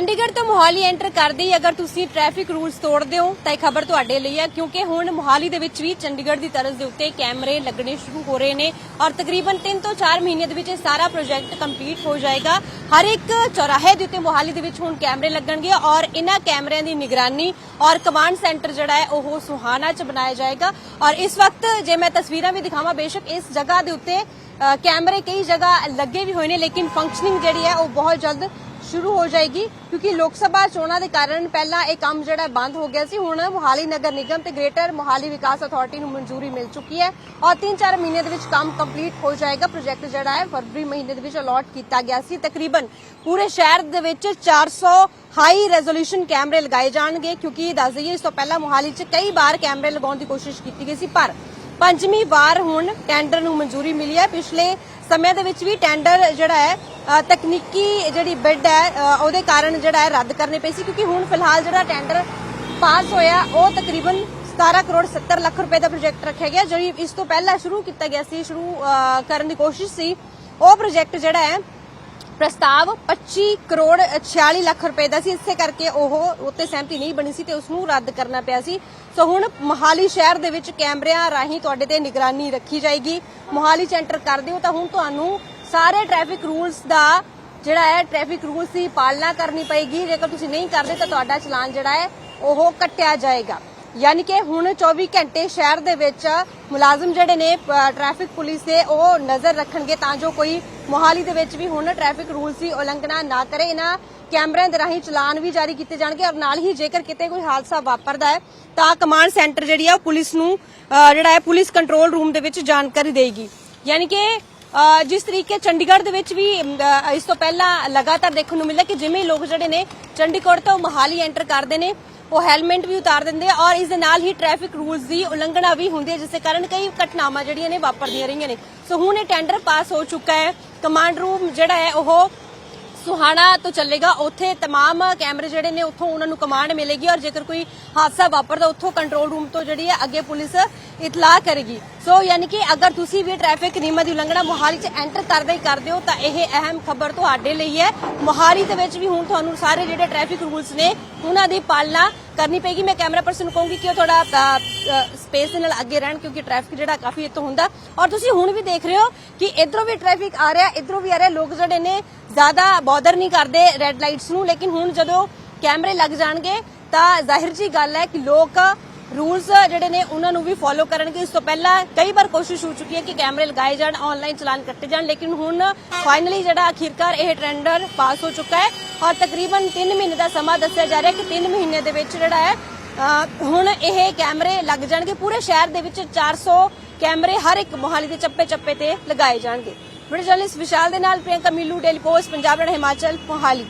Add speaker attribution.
Speaker 1: ਚੰਡੀਗੜ੍ਹ ਤੋਂ ਮੋਹਾਲੀ ਐਂਟਰ ਕਰਦੇ ਹੀ ਅਗਰ ਤੁਸੀਂ ਟ੍ਰੈਫਿਕ ਰੂਲਸ ਤੋੜਦੇ ਹੋ, ਤਾਂ ਇਹ ਖਬਰ ਤੁਹਾਡੇ ਲਈ ਹੈ ਕਿਉਂਕਿ ਹੁਣ ਮੋਹਾਲੀ ਦੇ ਵਿੱਚ ਵੀ ਚੰਡੀਗੜ੍ਹ ਦੀ ਤਰਜ਼ ਦੇ ਉੱਤੇ ਕੈਮਰੇ ਲੱਗਣੇ ਸ਼ੁਰੂ ਹੋ ਰਹੇ ਨੇ ਔਰ ਤਕਰੀਬਨ 3 ਤੋਂ 4 ਮਹੀਨੇ ਦੇ ਵਿੱਚ ਇਹ ਸਾਰਾ ਪ੍ਰੋਜੈਕਟ ਕੰਪਲੀਟ ਹੋ ਜਾਏਗਾ। ਹਰ ਇੱਕ ਚੌਰਾਹੇ ਦੇ ਉੱਤੇ ਮੋਹਾਲੀ ਦੇ ਵਿੱਚ ਹੁਣ ਕੈਮਰੇ ਲੱਗਣਗੇ ਔਰ ਇਹਨਾਂ ਕੈਮਰਿਆਂ ਦੀ ਨਿਗਰਾਨੀ ਔਰ ਕਮਾਂਡ ਸੈਂਟਰ ਜਿਹੜਾ ਹੈ, ਉਹ ਸੁਹਾਣਾ ਚ ਬਣਾਇਆ ਜਾਏਗਾ। ਔਰ ਇਸ ਵਕਤ ਜੇ ਮੈਂ ਤਸਵੀਰਾਂ ਵੀ ਦਿਖਾਵਾਂ, ਬੇਸ਼ੱਕ ਇਸ ਜਗ੍ਹਾ ਦੇ ਉੱਤੇ ਕੈਮਰੇ ਕਈ ਜਗ੍ਹਾ ਲੱਗੇ ਵੀ ਹੋਏ ਨੇ, ਲੇਕਿਨ ਫੰਕਸ਼ਨਿੰਗ ਜਿਹੜੀ ਹੈ, ਉਹ ਬਹੁਤ ਜਲਦ ਸ਼ੁਰੂ ਹੋ ਜਾਏਗੀ, ਕਿਉਂਕਿ ਲੋਕ ਸਭਾ ਚੋਣਾਂ ਦੇ ਕਾਰਨ ਪਹਿਲਾਂ ਇਹ ਕੰਮ ਜਿਹੜਾ ਬੰਦ ਹੋ ਗਿਆ ਸੀ, ਹੁਣ ਮੋਹਾਲੀ ਨਗਰ ਨਿਗਮ ਤੇ ਗ੍ਰੇਟਰ ਮੋਹਾਲੀ ਵਿਕਾਸ ਅਥਾਰਟੀ ਨੂੰ ਮਨਜ਼ੂਰੀ ਮਿਲ ਚੁੱਕੀ ਹੈ ਔਰ 3-4 ਮਹੀਨੇ ਦੇ ਵਿੱਚ ਕੰਮ ਕੰਪਲੀਟ ਹੋ ਜਾਏਗਾ। ਪ੍ਰੋਜੈਕਟ ਜਿਹੜਾ ਹੈ, ਫਰਵਰੀ ਮਹੀਨੇ ਦੇ ਵਿੱਚ ਅਲਾਟ ਕੀਤਾ ਗਿਆ ਸੀ। ਤਕਰੀਬਨ ਪੂਰੇ ਸ਼ਹਿਰ ਦੇ ਵਿੱਚ 400 ਹਾਈ ਰੈਜ਼ੋਲੂਸ਼ਨ ਕੈਮਰੇ ਲਗਾਏ ਜਾਣਗੇ, ਕਿਉਂਕਿ ਦੱਸ ਦਈਏ, ਇਸ ਤੋਂ ਪਹਿਲਾਂ ਮੋਹਾਲੀ 'ਚ ਕਈ ਵਾਰ ਕੈਮਰੇ ਲਗਾਉਣ ਦੀ ਕੋਸ਼ਿਸ਼ ਕੀਤੀ ਗਈ ਸੀ, ਪਰ ਪੰਜਵੀਂ ਵਾਰ ਹੁਣ ਟੈਂਡਰ ਨੂੰ ਮਨਜ਼ੂਰੀ ਮਿਲੀ ਹੈ। ਪਿਛਲੇ ਸਮੇਂ ਦੇ ਵਿੱਚ ਵੀ ਟੈਂਡਰ ਜਿਹੜਾ ਹੈ ਤਕਨੀਕੀ ਜਿਹੜੀ ਬਿਡ ਹੈ ਉਹਦੇ ਕਾਰਨ ਜਿਹੜਾ ਹੈ ਰੱਦ ਕਰਨੇ ਪਈ ਸੀ, ਕਿਉਂਕਿ ਹੁਣ ਫਿਲਹਾਲ ਜਿਹੜਾ ਟੈਂਡਰ ਪਾਸ ਹੋਇਆ, ਉਹ ਤਕਰੀਬਨ 17 ਕਰੋੜ 70 ਲੱਖ ਰੁਪਏ ਦਾ ਪ੍ਰੋਜੈਕਟ ਰੱਖਿਆ ਗਿਆ, ਜਿਹੜੀ ਇਸ ਤੋਂ ਪਹਿਲਾਂ ਸ਼ੁਰੂ ਕੀਤਾ ਗਿਆ ਸੀ, ਸ਼ੁਰੂ ਕਰਨ ਦੀ ਕੋਸ਼ਿਸ਼ ਸੀ, ਉਹ ਪ੍ਰੋਜੈਕਟ ਜਿਹੜਾ ਹੈ, ਪ੍ਰਸਤਾਵ 25 ਕਰੋੜ 46 ਲੱਖ ਰੁਪਏ ਦਾ ਸੀ, ਇਸੇ ਕਰਕੇ ਉਹ ਉੱਤੇ ਸਹਿਮਤੀ ਨਹੀਂ ਬਣੀ ਸੀ ਤੇ ਉਸ ਨੂੰ ਰੱਦ ਕਰਨਾ ਪਿਆ ਸੀ। ਸੋ ਹੁਣ ਮੋਹਾਲੀ ਸ਼ਹਿਰ ਦੇ ਵਿੱਚ ਕੈਮਰਿਆਂ ਰਾਹੀਂ ਤੁਹਾਡੇ ਤੇ ਨਿਗਰਾਨੀ ਰੱਖੀ ਜਾਏਗੀ। ਮੋਹਾਲੀ ਚ ਐਂਟਰ ਕਰਦੇ ਹੋ ਤਾਂ ਹੁਣ ਤੁਹਾਨੂੰ ਸਾਰੇ ਟ੍ਰੈਫਿਕ ਰੂਲਸ ਦਾ ਜਿਹੜਾ ਹੈ ਟ੍ਰੈਫਿਕ ਰੂਲਸ ਦੀ ਪਾਲਣਾ ਕਰਨੀ ਪਏਗੀ। ਜੇਕਰ ਤੁਸੀਂ ਨਹੀਂ ਕਰਦੇ ਤਾਂ ਤੁਹਾਡਾ ਚਲਾਨ ਜਿਹੜਾ ਹੈ, ਉਹ ਕੱਟਿਆ ਜਾਏਗਾ। ਯਾਨੀ ਕਿ ਹੁਣ 24 ਘੰਟੇ ਸ਼ਹਿਰ ਦੇ ਵਿੱਚ ਮੁਲਾਜ਼ਮ ਜਿਹੜੇ ਨੇ ਟ੍ਰੈਫਿਕ ਪੁਲਿਸ ਦੇ, ਉਹ ਨਜ਼ਰ ਰੱਖਣਗੇ ਤਾਂ ਜੋ ਕੋਈ ਮੋਹਾਲੀ ਦੇ ਵਿੱਚ ਵੀ ਹੁਣ ਟ੍ਰੈਫਿਕ ਰੂਲਸ ਦੀ ਉਲੰਘਣਾ ਨਾ ਕਰੇ। ਇਹਨਾਂ ਕੈਮਰਿਆਂ ਦੇ ਰਾਹੀਂ ਚਲਾਨ ਵੀ ਜਾਰੀ ਕੀਤੇ ਜਾਣਗੇ ਔਰ ਨਾਲ ਹੀ ਜੇਕਰ ਕਿਤੇ ਕੋਈ ਹਾਦਸਾ ਵਾਪਰਦਾ ਹੈ, ਤਾਂ ਕਮਾਂਡ ਸੈਂਟਰ ਜਿਹੜੀ ਆ, ਉਹ ਪੁਲਿਸ ਨੂੰ ਜਿਹੜਾ ਹੈ, ਪੁਲਿਸ ਕੰਟਰੋਲ ਰੂਮ ਦੇ ਵਿੱਚ ਜਾਣਕਾਰੀ ਦੇਗੀ ਯਾਨੀ ਕਿ ਜਿਸ ਤਰੀਕੇ ਚੰਡੀਗੜ੍ਹ ਦੇ ਵਿੱਚ ਵੀ ਅ, ਇਸ ਤੋਂ ਪਹਿਲਾਂ ਲਗਾਤਾਰ ਦੇਖਣ ਨੂੰ ਮਿਲਦਾ ਕਿ ਜਿਵੇਂ ਹੀ ਲੋਕ ਜਿਹੜੇ ਨੇ ਚੰਡੀਗੜ੍ਹ ਤੋਂ ਮੋਹਾਲੀ ਐਂਟਰ ਕਰਦੇ ਨੇ ਉਹ ਹੈਲਮਟ ਵੀ ਉਤਾਰ ਦਿੰਦੇ ਆ ਔਰ ਇਸ ਦੇ ਨਾਲ ਹੀ ਟ੍ਰੈਫਿਕ ਰੂਲਸ ਦੀ ਉਲੰਘਣਾ ਵੀ ਹੁੰਦੀ ਹੈ ਜਿਸ ਦੇ ਕਾਰਨ ਕਈ ਘਟਨਾਵਾਂ ਜਿਹੜੀਆਂ ਨੇ ਵਾਪਰਦੀਆਂ ਰਹੀਆਂ ਨੇ ਸੋ ਹੁਣ ਇਹ ਟੈਂਡਰ ਪਾਸ ਹੋ ਚੁੱਕਾ ਹੈ ਕਮਾਂਡ ਰੂਮ ਜਿਹੜਾ ਹੈ ਉਹ ਸੁਹਾਣਾ ਤੋਂ ਚੱਲੇਗਾ ਉੱਥੇ तमाम ਕੈਮਰੇ ਜਿਹੜੇ ਨੇ ਉੱਥੋਂ ਉਹਨਾਂ ਨੂੰ ਕਮਾਂਡ ਮਿਲੇਗੀ ਔਰ ਜੇਕਰ ਕੋਈ ਹਾਦਸਾ ਵਾਪਰਦਾ ਉੱਥੋਂ ਕੰਟਰੋਲ ਰੂਮ ਤੋਂ ਜਿਹੜੀ ਹੈ ਅੱਗੇ ਪੁਲਿਸ ਇਤਲਾਹ ਕਰੇਗੀ ਸੋ ਯਾਨੀ ਕਿ ਅਗਰ ਤੁਸੀਂ ਵੀ ਟ੍ਰੈਫਿਕ ਨਿਯਮਾਂ ਦੀ ਉਲੰਘਣਾ ਮੋਹਾਲੀ 'ਚ ਐਂਟਰ ਕਰਦੇ ਹੀ ਕਰਦੇ ਹੋ, ਤਾਂ ਇਹ ਅਹਿਮ ਖਬਰ ਤੁਹਾਡੇ ਲਈ ਹੈ। ਮੋਹਾਲੀ ਦੇ ਵਿੱਚ ਵੀ ਹੁਣ ਤੁਹਾਨੂੰ ਸਾਰੇ ਜਿਹੜੇ ਟ੍ਰੈਫਿਕ ਰੂਲਸ ਨੇ, ਉਹਨਾਂ ਦੀ ਪਾਲਣਾ ਕਰਨੀ ਪਏਗੀ। ਮੈਂ ਕੈਮਰਾ ਪਰਸਨ ਨੂੰ ਕਹੂੰਗੀ ਕਿ ਉਹ ਥੋੜਾ ਸਪੇਸ ਦੇ ਨਾਲ ਅੱਗੇ ਰਹਿਣ, ਕਿਉਂਕਿ ਟ੍ਰੈਫਿਕ ਜਿਹੜਾ ਕਾਫੀ ਇੱਥੋਂ ਹੁੰਦਾ। ਔਰ ਤੁਸੀਂ ਹੁਣ ਵੀ ਦੇਖ ਰਹੇ ਹੋ ਕਿ ਇਧਰੋਂ ਵੀ ਟ੍ਰੈਫਿਕ ਆ ਰਿਹਾ, ਇਧਰੋਂ ਵੀ ਆ ਰਿਹਾ। ਲੋਕ ਜਿਹੜੇ ਨੇ ਜ਼ਿਆਦਾ ਬੌਦਰ ਨਹੀਂ ਕਰਦੇ ਰੈੱਡ ਲਾਈਟਸ ਨੂੰ, ਲੇਕਿਨ ਹੁਣ ਜਦੋਂ ਕੈਮਰੇ ਲੱਗ ਜਾਣਗੇ, ਤਾਂ ਜ਼ਾਹਿਰ ਜੀ ਗੱਲ ਹੈ ਕਿ ਲੋਕ ਰੂਲਸ ਜਿਹੜੇ ਨੇ ਉਹਨਾਂ ਨੂੰ ਵੀ ਫੋਲੋ ਕਰਨਗੇ। ਇਸ ਤੋਂ ਪਹਿਲਾਂ ਕਈ ਵਾਰ ਕੋਸ਼ਿਸ਼ ਹੋ ਚੁੱਕੀ ਹੈ ਕਿ ਕੈਮਰੇ ਲਗਾਏ ਜਾਣ ਆਨਲਾਈਨ ਚਲਾਨ ਕੱਟੇ ਜਾਣ, ਲੇਕਿਨ ਹੁਣ ਫਾਈਨਲੀ ਜਿਹੜਾ ਅਖੀਰਕਾਰ ਇਹ ਟੈਂਡਰ ਪਾਸ ਹੋ ਚੁੱਕਾ ਹੈ ਔਰ ਤਕਰੀਬਨ 3 ਮਹੀਨੇ ਦਾ ਸਮਾਂ ਦੱਸਿਆ ਜਾ ਰਿਹਾ ਕਿ 3 ਮਹੀਨੇ ਦੇ ਵਿੱਚ ਜਿਹੜਾ ਹੈ ਹੁਣ ਇਹ ਕੈਮਰੇ ਲੱਗ ਜਾਣਗੇ। ਪੂਰੇ ਸ਼ਹਿਰ ਦੇ ਵਿੱਚ 400 ਕੈਮਰੇ ਹਰ ਇੱਕ ਮੋਹਾਲੀ ਦੇ ਚੱਪੇ-ਚੱਪੇ ਤੇ ਲਗਾਏ ਜਾਣਗੇ। ਵੀਡੀਓ ਜਰਨਲਿਸਟ ਵਿਸ਼ਾਲ ਦੇ ਨਾਲ ਪ੍ਰਿਯੰਕਾ ਮਿੱਲੂ ਡੇਲੀ ਪੋਸਟ ਪੰਜਾਬ ਰਣ ਹਿਮਾਚਲ, ਮੋਹਾਲੀ।